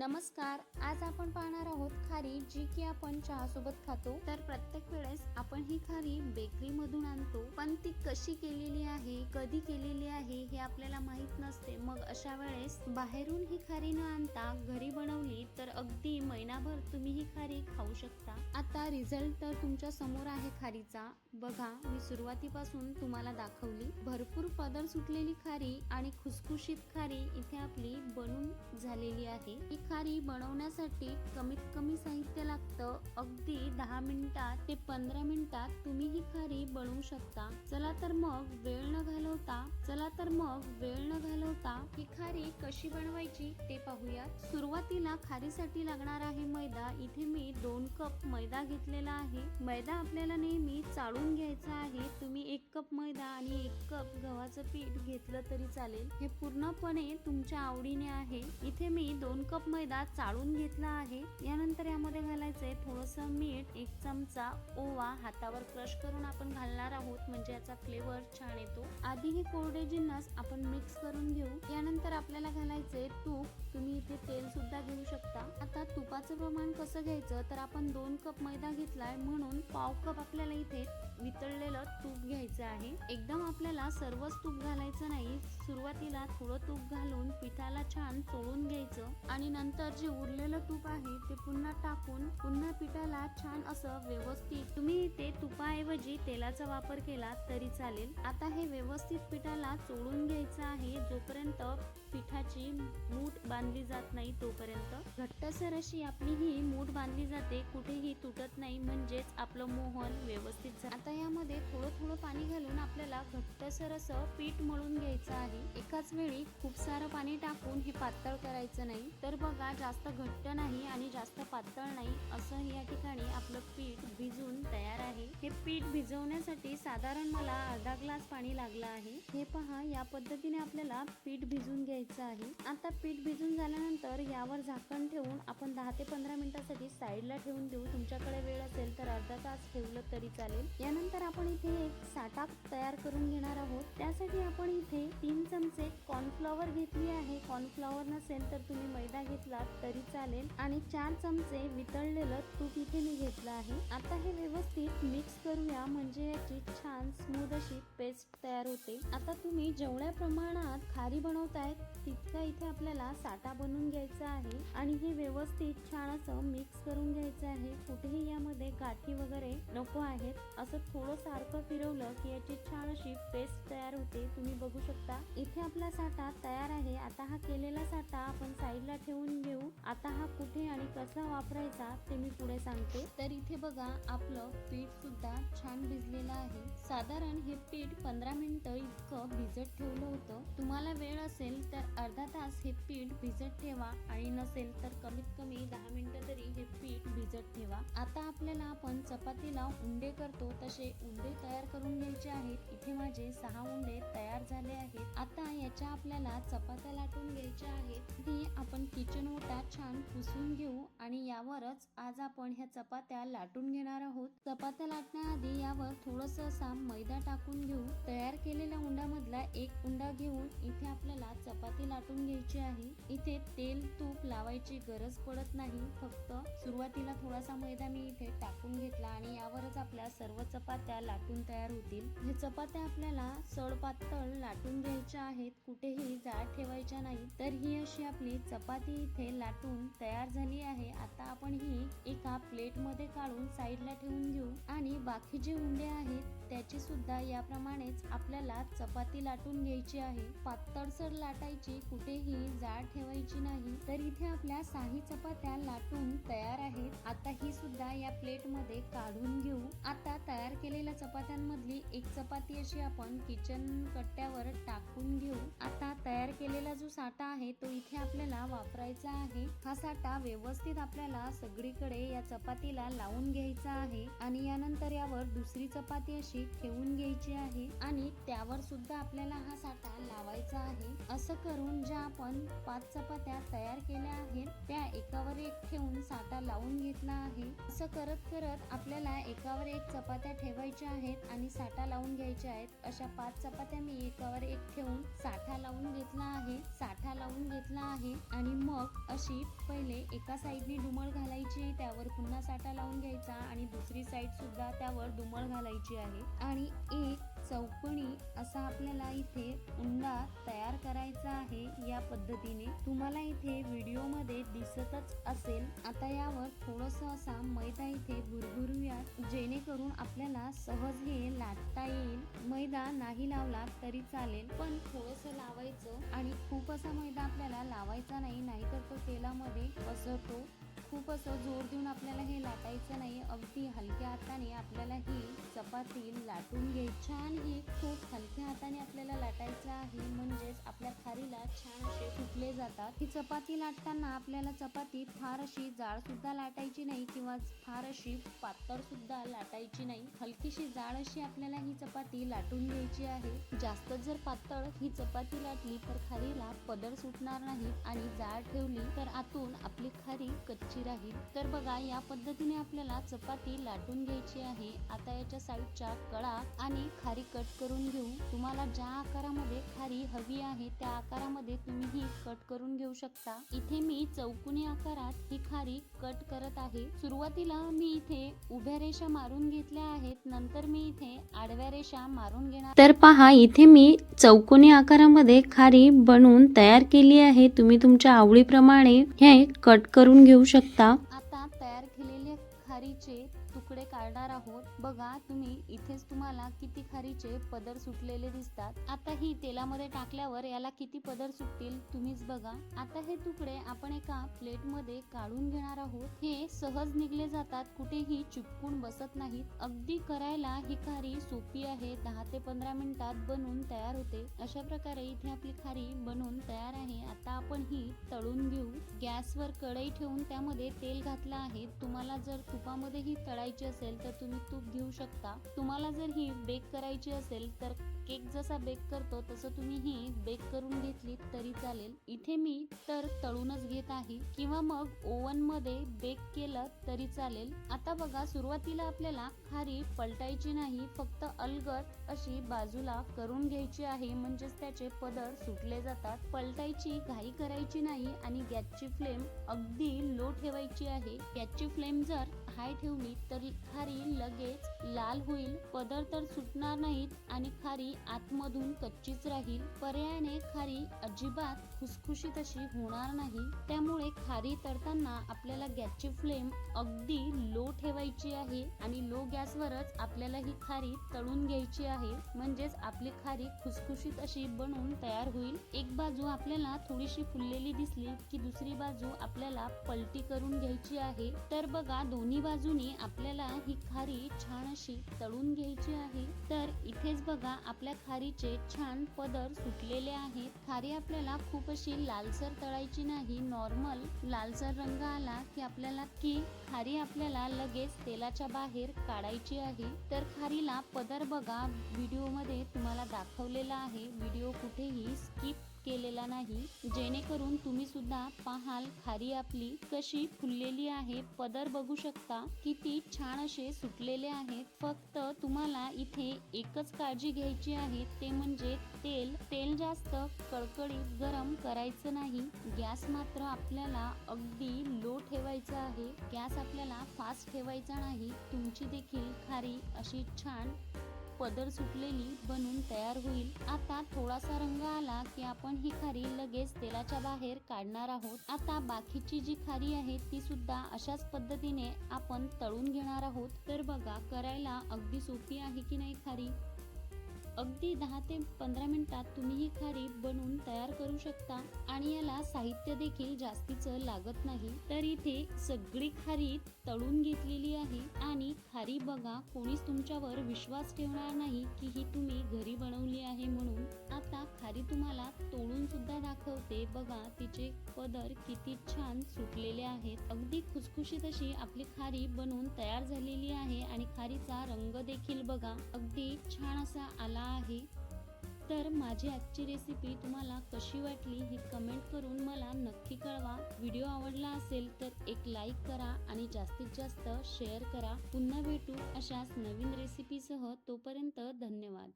नमस्कार आज आपण पाहणार आहोत खारी जी की आपण चहासोबत खातो. तर प्रत्येक वेळेस आपण ही खारी बेकरी मधून आणतो. पण ती कशी केलेली आहे कधी केलेली आहे हे आपल्याला माहीत नसते. मग अशा वेळेस बाहेरून ही खारी न आणता घरी बनवली तर अगदी महिनाभर तुम्ही ही खारी खाऊ शकता. आता रिझल्ट तर तुमच्यासमोर आहे खारीचा. बघा मी सुरुवातीपासून तुम्हाला दाखवली. भरपूर पदर सुटलेली खारी आणि खुसखुशीत खारी इथे आपली बनून झालेली आहे. खारी बनवण्यासाठी कमीत कमी साहित्य लागतं. अगदी दहा मिनिटात ते पंधरा मिनिटात तुम्ही ही खारी बनवू शकता. चला तर मग वेळ न घालवता चला तर मग वेळ न घालवता ही खारी कशी बनवायची ते पाहूयात. सुरुवातीला खारीसाठी लागणार आहे मैदा. इथे मी दोन कप मैदा घेतलेला आहे. मैदा आपल्याला नेहमी चाळून घ्यायचा आहे. तुम्ही एक कप मैदा आणि एक कप गव्हाचं पीठ घेतलं तरी चालेल. हे पूर्णपणे तुमच्या आवडीने आहे. इथे मी दोन कप मैदा चाळून घेतला आहे. यानंतर यामध्ये घालायचंय थोडस मीठ एक चमचा ओवा हातावर क्रश करून आपण घालणार आहोत म्हणजे याचा फ्लेवर छान येतो. आधी हे कोरडे जिन्नस आपण मिक्स करून घेऊ. यानंतर आपल्याला घालायचंय तूप. तुम्ही आता प्रमाण कसं घ्यायचं? तर आपण दोन कप मैदा घेतलाय म्हणून पाव कप आपल्याला इथे वितळलेलं तूप घ्यायचं आहे. एकदम आपल्याला सर्वच तूप घालायचं नाही. सुरुवातीला थोडं तूप घालून पिठाला छान चोळून घ्यायचं. आणि नंतर जे उरलेलं तूप आहे ते पुन्हा टाकून पुन्हा पिठाला छान असं व्यवस्थित तुम्ही इथे तुपाऐवजी तेलाचा वापर केला तरी चालेल. आता हे व्यवस्थित पिठाला चोळून घ्यायचं आहे जोपर्यंत पिठाची मूठ बांधली जात नाही तोपर्यंत. घट्टसर अशी आपली ही मूठ बांधली जाते कुठेही तुटत नाही म्हणजेच आपलं मोहन व्यवस्थित झा- आता आपल्याला घट्टसर असं पीठ मळून घ्यायचं आहे. एकाच वेळी खूप सारं पाणी टाकून हे पातळ करायचं नाही. तर बघा जास्त घट्ट नाही आणि जास्त पातळ नाही असं या ठिकाणी आपलं पीठ भिजून तयार आहे. हे पीठ भिजवण्यासाठी साधारण मला अर्धा ग्लास पाणी लागलं आहे. हे पहा या पद्धतीने आपल्याला पीठ भिजून घ्यायचं आहे. आता पीठ भिजून झाल्यानंतर यावर झाकण ठेवून आपण दहा ते पंधरा मिनिटासाठी साईडला ठेवून देऊ. तुमच्याकडे वेळ असेल तर अर्धा तास ठेवलं तरी चालेल. यानंतर आपण इथे एक साठा तयार करून घेणार आहोत. त्यासाठी आपण इथे तीन चमचे कॉर्नफ्लॉवर घेतली आहे. कॉर्नफ्लॉवर नसेल तर तुम्ही मैदा घेतला तरी चालेल. आणि चार चमचे वितळलेलं तूप इथे मी घेतलं आहे. आता हे व्यवस्थित मिक्स करूया. म्हणजे याची छान स्मूद अशी पेस्ट तयार होते. आता तुम्ही जेवढ्या प्रमाणात खारी बनवताय तितका इथे आपल्याला साठा बनवून घ्यायचा आहे. आणि हे व्यवस्थित छान असं मिक्स करून घ्यायचं आहे. कुठेही यामध्ये गाठी वगैरे नको आहेत. असं थोडं सारखं फिरवलं की याची छान अशी पेस्ट तयार होते तुम्ही बघू शकता. इथे आपला साठा तयार आहे. आता हा केलेला साठा आपण साईडला ठेवून घेऊ. आता हा कुठे आणि कसा वापरायचा ते मी पुढे सांगते. तर इथे बघा आपलं पीठ सुद्धा छान भिजलेलं आहे. साधारण हे पीठ पंधरा मिनिटं इतकं भिजत ठेवलं होतं. तुम्हाला वेळ असेल तर अर्धा तास हे पीठ भिजत ठेवा आणि नसेल तर कमीत कमी दहा मिनिटं तरी हे पीठ भिजत ठेवा. आता आपल्याला आपण चपातीला उंडे करतो. तसे उंडे तयार करून घ्यायचे आहेत. इथे माझे सहा उंडे तयार झाले आहेत. आता याच्या आपल्याला चपात्या लाटून घ्यायच्या आहेत. ती आपण किचन ओटा छान पुसून घेऊ आणि यावरच आज आपण ह्या चपात्या लाटून घेणार आहोत. चपात्या लाटण्याआधी यावर थोडस असा मैदा टाकून घेऊ. तयार केलेल्या उंडामधला एक उंडा घेऊन इथे आपल्याला चपाती लाटून घ्यायची आहे. इथे तेल तूप लावायची गरज पडत नाही. फक्त सुरुवातीला थोडासा मैदा मी इथे टाकून घेतला आणि यावरच आपल्या सर्व चपात्या लाटून तयार होतील. हे चपात्या आपल्याला सड पातळ लाटून घ्यायच्या आहेत. कुठेही जाड ठेवायच्या नाही. तर ही अशी आपली चपाती इथे लाटून तयार झाली आहे. आता आपण ही एका प्लेटमध्ये काढून साईडला ठेवून घेऊ. आणि बाकी जे उंडे आहेत त्याची सुद्धा याप्रमाणेच आपल्याला चपाती लाटून घ्यायची आहे. पातळसर लाटायची कुठेही जाड ठेवायची नाही. तर इथे आपल्या साही चपात्या लाटून तयार आहेत. आता ही सुद्धा या प्लेटमध्ये काढून घेऊ. आता तयार केलेल्या चपात्यांमधली एक चपाती अशी आपण किचन कट्ट्यावर टाकून घेऊ. आता तयार केलेला जो साठा आहे तो इथे आपल्याला वापरायचा आहे. हा साठा व्यवस्थित आपल्याला सगळीकडे या चपातीला लावून घ्यायचा आहे आणि यानंतर यावर दुसरी चपाती अशी ठेवून घ्यायची आहे आणि त्यावर सुद्धा आपल्याला हा साठा लावायचा आहे. असं करून ज्या आपण पाच चपात्या तयार केल्या आहेत त्या एकावर एक ठेवून साठा लावून घेतला आहे. असं करत करत आपल्याला एकावर एक चपात्या ठेवायच्या आहेत आणि साठा लावून घ्यायच्या आहेत. अशा पाच चपात्या मी एकावर एक ठेवून साठा लावून घेतला आहे. साठा लावून घेतला आहे आणि मग अशी पहिले एका साईडने डुमळ घालायची त्यावर पुन्हा साठा लावून घ्यायचा आणि दुसरी साईड सुद्धा त्यावर डुमळ घालायची आहे. आणि एक चौकणी असा आपल्याला इथे उंडा तयार करायचा आहे या पद्धतीने. तुम्हाला इथे व्हिडिओमध्ये दिसतच असेल. आता यावर थोडस असा मैदा इथे भुरभुरूयात जेणेकरून आपल्याला सहज हे लाटता येईल. मैदा नाही लावला तरी चालेल पण थोडस लावायचं आणि खूप असा मैदा आपल्याला लावायचा नाही नाहीतर तो तेलामध्ये पसरतो. खूप असं जोर देऊन आपल्याला हे लाटायचं नाही अगदी हल हाताने आपल्याला ही चपाती लाटून घ्यायची छान ही खूप हलक्या हाताने आपल्याला लाटायचं आहे. म्हणजेच आपल्या खारीला छान असे फुटले जातात. ही चपाती लाटताना आपल्याला चपाती फार अशी जाड सुद्धा लाटायची नाही किंवा फार अशी पातळ सुद्धा लाटायची नाही. हलकीशी जाड अशी आपल्याला ही चपाती लाटून घ्यायची आहे. जास्त जर पातळ ही चपाती लाटली तर खारीला पदर सुटणार नाही आणि जाड ठेवली तर आतून आपली खारी कच्ची राहील. तर बघा या पद्धतीने आपल्याला चपाती लाटून घ्यायची आहे. आता याच्या साईडच्या कळा आणि खारी कट करून घेऊ. तुम्हाला ज्या आकारामध्ये खारी हवी आहे त्या आकारामध्ये तुम्ही ही कट करून घेऊ शकता. इथे मी चौकोनी आकारात ही खारी कट करत आहे. सुरुवातीला मी इथे उभ्या रेषा मारून घेतल्या आहेत. नंतर मी इथे आडव्या रेषा मारून घेणार तर पहा इथे मी चौकोनी आकारामध्ये खारी बनवून तयार केली आहे. तुम्ही तुमच्या आवडीप्रमाणे हे कट करून घेऊ शकता. काढणार आहोत. बघा तुम्ही इथेच तुम्हाला किती खारीचे पदर सुटलेले दिसतात. आता ही तेलामध्ये टाकल्यावर याला किती पदर सुटतील तुम्हीच बघा. आता हे तुकडे आपण एका प्लेटमध्ये काढून घेणार आहोत. हे सहज निघले जातात कुठेही चिपकून बसत नाहीत. अगदी करायला ही खारी सोपी आहे. दहा ते पंधरा मिनिटात बनून तयार होते. अशा प्रकारे इथे आपली खारी बनवून तयार आहे. आता आपण ही तळून घेऊ. गॅसवर कढई ठेवून त्यामध्ये तेल घातलं आहे. तुम्हाला जर तुपामध्ये ही तळायची असेल असेल तर तुम्ही तूप घेऊ शकता. तुम्हाला जर ही बेक करायची असेल तर केक जसा बेक करतो तसं तुम्ही ही बेक करून घेतली तरी चालेल. इथे मी तर तळूनच घेत आहे. किंवा मग ओव्हनमध्ये बेक केलं तरी चालेल. आता बघा सुरुवातीला आपल्याला खारी पलटायची नाही फक्त अलगद अशी बाजूला करून घ्यायची आहे. म्हणजेच त्याचे पदर सुटले जातात. पलटायची घाई करायची नाही आणि गॅसची फ्लेम अगदी लो ठेवायची आहे. गॅसची फ्लेम जर हाय ठेवली तर खारी लगेच लाल होईल. पदर तर सुटणार नाहीत आणि खारी आतमधून कच्चीच राहील. पर्यायाने खारी अजिबात खुसखुशीत अशी होणार नाही. त्यामुळे खारी तळताना आपल्याला गॅसची फ्लेम अगदी लो ठेवायची आहे आणि लो गॅसवरच आपल्याला ही खारी तळून घ्यायची आहे. म्हणजेच आपली खारी खुसखुशीत अशी बनवून तयार होईल. एक बाजू आपल्याला थोडीशी फुललेली दिसली की दुसरी बाजू आपल्याला पलटी करून घ्यायची आहे. तर बघा दोन्ही बाजूने आपल्याला ही खारी छान अशी तळून घ्यायची आहे. तर इथेच बघा आपल्या खारीचे छान पदर सुटलेले आहेत. खारी आपल्याला खूप अशी लालसर तळायची नाही. नॉर्मल लालसर रंग आला की आपल्याला की खारी आपल्याला लगेच तेलाच्या बाहेर काढायची आहे. तर खारीला पदर बघा व्हिडिओमध्ये तुम्हाला दाखवलेला आहे. व्हिडिओ कुठेही स्किप केलेला नाही. जेणेकरून तुम्ही सुद्धा पाहाल खारी आपली कशी फुललेली आहे. पदर बघू शकता. किती छान असे सुटलेले आहेत. फक्त तुम्हाला इथे एकच काळजी घ्यायची आहे. ते म्हणजे तेल. तेल जास्त कडकडीत गरम करायचं नाही. गॅस मात्र आपल्याला अगदी लो ठेवायचा आहे. गॅस आपल्याला फास्ट ठेवायचा नाही. तुमची देखील खारी अशी छान पदर सुटलेली बनून तयार होईल. आता थोडासा रंग आला की आपण ही खारी लगेच तेलाच्या बाहेर काढणार आहोत. आता बाकीची जी खारी आहे ती सुद्धा अशाच पद्धतीने आपण तळून घेणार आहोत. तर बघा करायला अगदी सोपी आहे की नाही खारी? अगदी दहा ते पंधरा मिनिटात तुम्ही ही खारी बनवून तयार करू शकता आणि याला साहित्य देखील जास्तीचं लागत नाही. तर इथे सगळी खारी तळून घेतलेली आहे आणि खारी बघा कोणीच तुमच्यावर विश्वास ठेवणार नाही की ही तुम्ही घरी बनवली आहे म्हणून. आता खारी तुम्हाला तोडून सुद्धा दाखवते. बघा तिचे पदर किती छान सुटलेले आहेत. अगदी खुसखुशीत अशी आपली खारी बनवून तयार झालेली आहे आणि खारीचा रंग देखील बघा. अगदी छान असा आला आहे. तर माझी आजची रेसिपी तुम्हाला कशी वाटली ही कमेंट करून मला नक्की कळवा. व्हिडिओ आवडला असेल तर एक लाईक करा आणि जास्तीत जास्त शेअर करा. पुन्हा भेटू अशाच नवीन रेसिपीसह तोपर्यंत धन्यवाद.